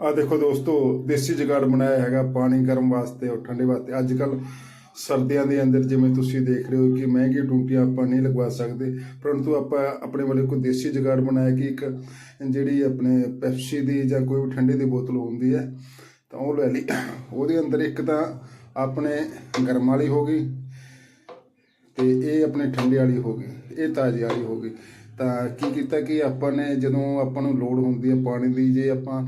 ਆ ਦੇਖੋ ਦੋਸਤੋ, ਦੇਸੀ ਜੁਗਾੜ ਬਣਾਇਆ ਹੈਗਾ ਪਾਣੀ ਗਰਮ ਵਾਸਤੇ ਔਰ ਠੰਡੇ ਵਾਸਤੇ। ਅੱਜ ਕੱਲ ਸਰਦੀਆਂ ਦੇ ਅੰਦਰ ਜਿਵੇਂ ਤੁਸੀਂ ਦੇਖ ਰਹੇ ਹੋ ਕਿ ਮਹਿੰਗੀ ਟੂਟੀਆਂ ਆਪਾਂ ਨਹੀਂ ਲਗਵਾ ਸਕਦੇ, ਪਰੰਤੂ ਆਪਾਂ ਆਪਣੇ ਵੱਲੋਂ ਕੋਈ ਦੇਸੀ ਜੁਗਾੜ ਬਣਾਇਆ ਕਿ ਇੱਕ ਜਿਹੜੀ ਆਪਣੇ ਪੈਪਸੀ ਦੀ ਜਾਂ ਕੋਈ ਵੀ ਠੰਡੇ ਦੀ ਬੋਤਲ ਹੁੰਦੀ ਹੈ, ਤਾਂ ਉਹ ਲੈ ਲਈ। ਉਹਦੇ ਅੰਦਰ ਇੱਕ ਤਾਂ ਆਪਣੇ ਗਰਮ ਵਾਲੀ ਹੋ ਗਈ ਤੇ ਇਹ ਆਪਣੇ ਠੰਡੇ ਵਾਲੀ ਹੋ ਗਈ, ਇਹ ਤਾਜ਼ੀ ਵਾਲੀ ਹੋ ਗਈ। ਤਾਂ ਕੀ ਕੀਤਾ ਕਿ ਆਪਾਂ ਨੇ ਜਦੋਂ ਆਪਾਂ ਨੂੰ ਲੋੜ ਹੁੰਦੀ ਹੈ ਪਾਣੀ ਦੀ, ਜੇ ਆਪਾਂ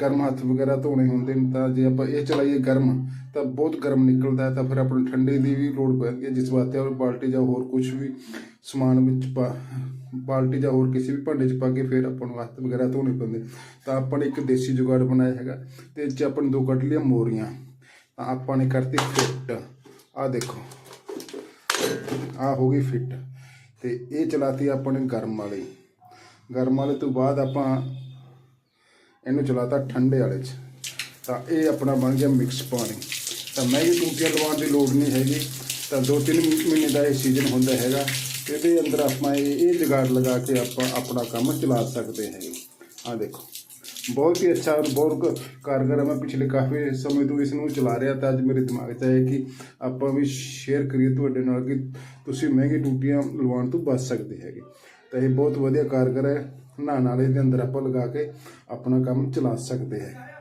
ਗਰਮ ਹੱਥ ਵਗੈਰਾ ਧੋਣੇ ਹੁੰਦੇ ਨੇ ਤਾਂ ਜੇ ਆਪਾਂ ਇਹ ਚਲਾਈਏ ਗਰਮ, ਤਾਂ ਬਹੁਤ ਗਰਮ ਨਿਕਲਦਾ ਹੈ, ਤਾਂ ਫਿਰ ਆਪਾਂ ਨੂੰ ਠੰਡੇ ਦੀ ਵੀ ਲੋੜ ਪੈਂਦੀ ਹੈ। ਜਿਸ ਵਾਸਤੇ ਆਪਾਂ ਬਾਲਟੀ ਜਾਂ ਹੋਰ ਕੁਝ ਵੀ ਸਮਾਨ ਵਿੱਚ ਪਾ, ਬਾਲਟੀ ਜਾਂ ਹੋਰ ਕਿਸੇ ਵੀ ਭਾਂਡੇ 'ਚ ਪਾ ਕੇ ਫਿਰ ਆਪਾਂ ਨੂੰ ਹੱਥ ਵਗੈਰਾ ਧੋਣੇ ਪੈਂਦੇ ਤਾਂ ਆਪਾਂ ਨੇ ਇੱਕ ਦੇਸੀ ਜੁਗਾੜ ਬਣਾਇਆ ਹੈਗਾ ਤੇ ਇਹ 'ਚ ਆਪਾਂ ਨੇ ਦੋ ਕੱਢ ਲਿਆ ਮੋਰੀਆਂ। ਤਾਂ ਆਪਾਂ ਨੇ ਕਰਤੀ ਫਿੱਟ। ਆਹ ਦੇਖੋ ਆ ਹੋ ਗਈ ਫਿੱਟ। ਤੇ ਇਹ ਚਲਾਤੀ ਆਪਾਂ ਨੇ ਗਰਮ ਵਾਲੀ। ਗਰਮ ਵਾਲੇ ਤੋਂ ਬਾਅਦ ਆਪਾਂ ਇਹਨੂੰ ਚਲਾਤਾ ਠੰਡੇ ਵਾਲੇ 'ਚ। ਤਾਂ ਇਹ ਆਪਣਾ ਬਣ ਗਿਆ ਮਿਕਸ ਪਾਣੀ। ਤਾਂ ਮੈਂ ਵੀ ਟੂਟੀਆਂ ਲਵਾਉਣ ਦੀ ਲੋੜ ਨਹੀਂ ਹੈਗੀ। ਤਾਂ 2-3 ਮਹੀਨੇ ਦਾ ਇਹ ਸੀਜ਼ਨ ਹੁੰਦਾ ਹੈਗਾ। ਇਹਦੇ ਅੰਦਰ ਆਪਾਂ ਇਹ ਇਹ ਜੁਗਾੜ ਲਗਾ ਕੇ ਆਪਾਂ ਆਪਣਾ ਕੰਮ ਚਲਾ ਸਕਦੇ ਹੈਗੇ। ਆ ਦੇਖੋ। ਬਹੁਤ ਹੀ ਅੱਛਾ ਔਰ ਬਹੁਤ ਕਾਰਗਰ ਹੈ ਮੈਂ ਪਿਛਲੇ ਕਾਫੀ ਸਮੇਂ ਤੋਂ ਇਸ ਨੂੰ ਚਲਾ ਰਿਹਾ ਤਾਂ ਅੱਜ ਮੇਰੇ ਦਿਮਾਗ 'ਚ ਆਇਆ ਕਿ ਆਪਾਂ ਵੀ ਸ਼ੇਅਰ ਕਰੀਏ ਤੁਹਾਡੇ ਨਾਲ ਕਿ ਤੁਸੀਂ ਮਹਿੰਗੀ ਟੂਟੀਆਂ ਲਵਾਉਣ ਤੋਂ ਬਚ ਸਕਦੇ ਹੈਗੇ। ਤਾਂ ਇਹ ਬਹੁਤ ਵਧੀਆ ਕਾਰਗਰ ਹੈ। ਨਹਾਉਣ ਵਾਲੇ ਦੇ ਅੰਦਰ ਆਪਾਂ ਲਗਾ ਕੇ ਆਪਣਾ ਕੰਮ ਚਲਾ ਸਕਦੇ ਹੈ